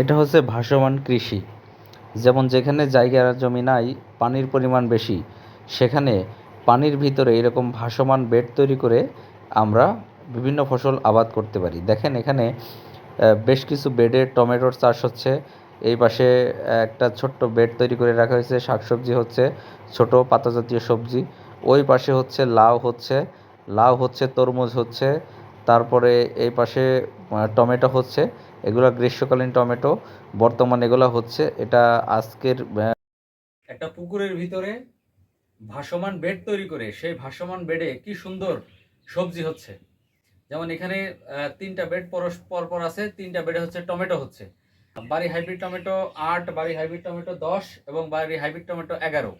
এটা হচ্ছে ভাসমান কৃষি। যেমন যেখানে জায়গা জমি নাই, পানির পরিমাণ বেশি, সেখানে পানির ভিতরে এরকম ভাসমান বেড তৈরি করে আমরা বিভিন্ন ফসল আবাদ করতে পারি। দেখেন এখানে বেশ কিছু বেডে টমেটোর চাষ হচ্ছে। এই পাশে একটা ছোট্ট বেড তৈরি করে রাখা হয়েছে। শাকসবজি হচ্ছে, ছোট পাতা জাতীয় সবজি। ওই পাশে হচ্ছে লাউ হচ্ছে লাউ হচ্ছে, তরমুজ হচ্ছে। তারপরে এই পাশে টমেটো হচ্ছে। এগুলো গ্রীষ্মকালীন টমেটো। বর্তমান এগুলো হচ্ছে, এটা আজকের একটা পুকুরের ভিতরে ভাসমান বেড তৈরি করে, সেই ভাসমান বেডে কি সুন্দর সবজি হচ্ছে। যেমন এখানে তিনটা বেড পরস্পর পর আছে, তিনটা বেডে হচ্ছে টমেটো হচ্ছে। বাড়ি হাইব্রিড টমেটো আট, বাড়ি হাইব্রিড টমেটো দশ এবং বাড়ি হাইব্রিড টমেটো এগারো।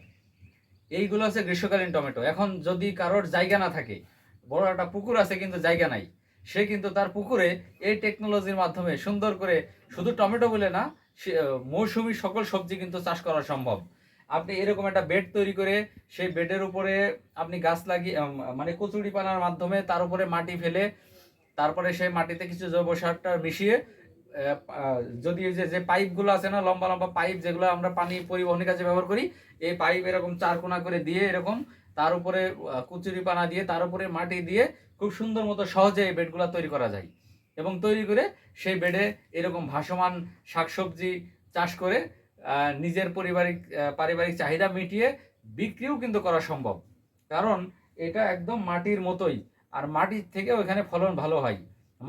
এইগুলো হচ্ছে গ্রীষ্মকালীন টমেটো। এখন যদি কারোর জায়গা না থাকে, বড় একটা পুকুর আছে কিন্তু জায়গা নাই সে কিন্তু তার পুকুরে এই টেকনোলজির মাধ্যমে সুন্দর করে শুধু টমেটো বলে না মৌসুমী সকল সবজি কিন্তু চাষ করা সম্ভব। আপনি এরকম একটা বেড তৈরি করে সেই বেডের উপরে আপনি গাছ লাগিয়ে মানে কচুরি পানার মাধ্যমে তার উপরে মাটি ফেলে, তারপরে সেই মাটিতে কিছু জৈব সারটা মিশিয়ে যদি যে যে পাইপগুলো আছে না, লম্বা লম্বা পাইপ যেগুলো আমরা পানি পরিবহনের কাজে ব্যবহার করি, এই পাইপ এরকম চার কোনা করে দিয়ে এরকম তার উপরে কুচুরি পানা দিয়ে, তার উপরে মাটি দিয়ে খুব সুন্দর মতো সহজে এই বেডগুলো তৈরি করা যায়। এবং তৈরি করে সেই বেডে এরকম ভাসমান শাকসবজি চাষ করে নিজের পারিবারিক পারিবারিক চাহিদা মিটিয়ে বিক্রিও কিন্তু করা সম্ভব। কারণ এটা একদম মাটির মতোই। আর মাটির থেকেও এখানে ফলন ভালো হয়।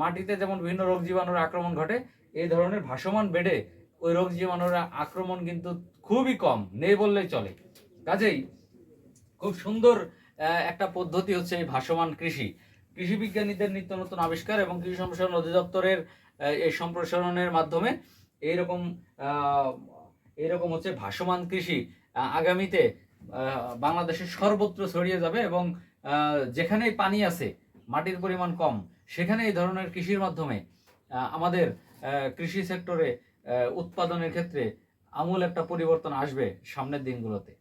মাটিতে যেমন বিভিন্ন রোগ জীবাণুর আক্রমণ ঘটে, এই ধরনের ভাসমান বেডে ওই রোগ জীবাণুর আক্রমণ কিন্তু খুবই কম, নেই বললেই চলে। কাজেই খুব সুন্দর একটা পদ্ধতি হচ্ছে এই ভাসমান কৃষি। কৃষি বিজ্ঞানীদের নিত্য নতুন আবিষ্কার এবং কৃষি সম্প্রসারণ অধিদপ্তরের এই সম্প্রসারণের মাধ্যমে এইরকম এইরকম হচ্ছে ভাসমান কৃষি আগামীতে বাংলাদেশের সর্বত্র ছড়িয়ে যাবে এবং যেখানেই পানি আছে, মাটির পরিমাণ কম, সেখানে এই ধরনের কৃষির মাধ্যমে আমাদের কৃষি সেক্টরে উৎপাদনের ক্ষেত্রে আমূল একটা পরিবর্তন আসবে সামনের দিনগুলোতে।